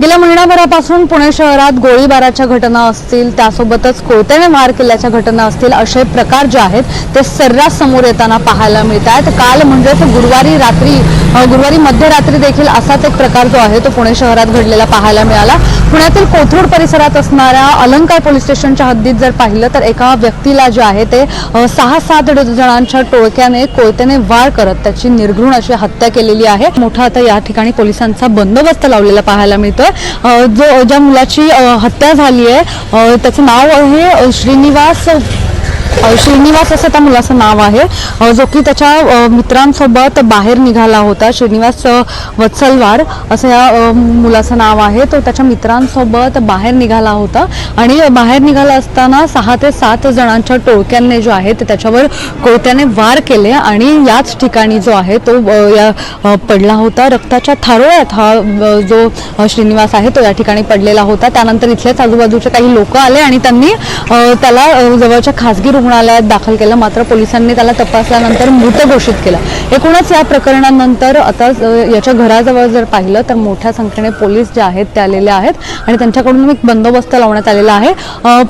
गेल्या महिनाभरापासून पुणे शहरात गोळीबाराच्या घटना असतील त्यासोबतच कोयत्याने मार केल्याच्या घटना असतील असे प्रकार जे आहेत ते सर्रास समोर येताना पाहायला मिळत आहेत काल म्हणजेच गुरुवारी रात्री गुरुवारी मध्यरात्री देखील असाच एक प्रकार जो आहे तो पुणे शहरात घडलेला पाहायला मिळाला. पुण्यातील कोथरूड परिसरात असणाऱ्या अलंकार पोलीस स्टेशनच्या हद्दीत जर पाहिलं तर एका व्यक्तीला जे आहे ते सहा सात जणांच्या टोळक्याने कोयत्याने वार करत त्याची निर्घृण अशी हत्या केलेली आहे. मोठा आता या ठिकाणी पोलिसांचा बंदोबस्त लावलेला पाहायला मिळतोय. जो ज्या मुलाची हत्या झाली आहे त्याचं नाव आहे श्रीनिवास श्रीनिवास असं त्या मुलाचं नाव आहे. जो की त्याच्या मित्रांसोबत बाहेर निघाला होता श्रीनिवास वत्सलवार असं या मुलाचं नाव आहे. तो त्याच्या मित्रांसोबत बाहेर निघाला होता आणि बाहेर निघाला असताना सहा ते सात जणांच्या टोळक्यांनी जो आहे ते त्याच्यावर कोयत्याने वार केले आणि याच ठिकाणी जो आहे तो या पडला होता. रक्ताच्या थारोळ्यात हा जो श्रीनिवास आहे तो या ठिकाणी पडलेला होता. त्यानंतर इथलेच आजूबाजूचे काही लोक आले आणि त्यांनी त्याला जवळच्या खासगी रुग्णालयात दाखल केलं. मात्र पोलिसांनी त्याला तपासल्यानंतर मृत घोषित केलं. एकूणच या प्रकरणानंतर आता याच्या घराजवळ जर पाहिलं तर मोठ्या संख्येने पोलीस जे आहेत ते आलेले आहेत आणि त्यांच्याकडून एक बंदोबस्त लावण्यात आलेला आहे.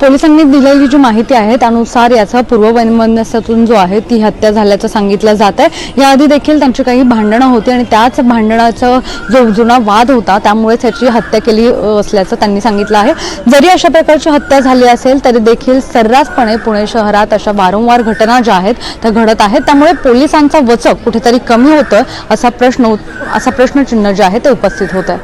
पोलिसांनी दिलेली जी माहिती आहे त्यानुसार याचा पूर्ववैमनस्यातून जो आहे ती हत्या झाल्याचं सांगितलं जात आहे. याआधी देखील त्यांची काही भांडणं होती आणि त्याच भांडणाचा जो जुना वाद होता त्यामुळेच याची हत्या केली असल्याचं त्यांनी सांगितलं आहे. जरी अशा प्रकारची हत्या झाली असेल तरी देखील सर्रासपणे पुणे शहरात शहरात अशा वारंवार घटना ज्या आहेत त्या घडत आहेत. त्यामुळे पोलिसांचा वचक कुठेतरी कमी होतं असा प्रश्न असा प्रश्नचिन्ह जे आहे ते उपस्थित होतं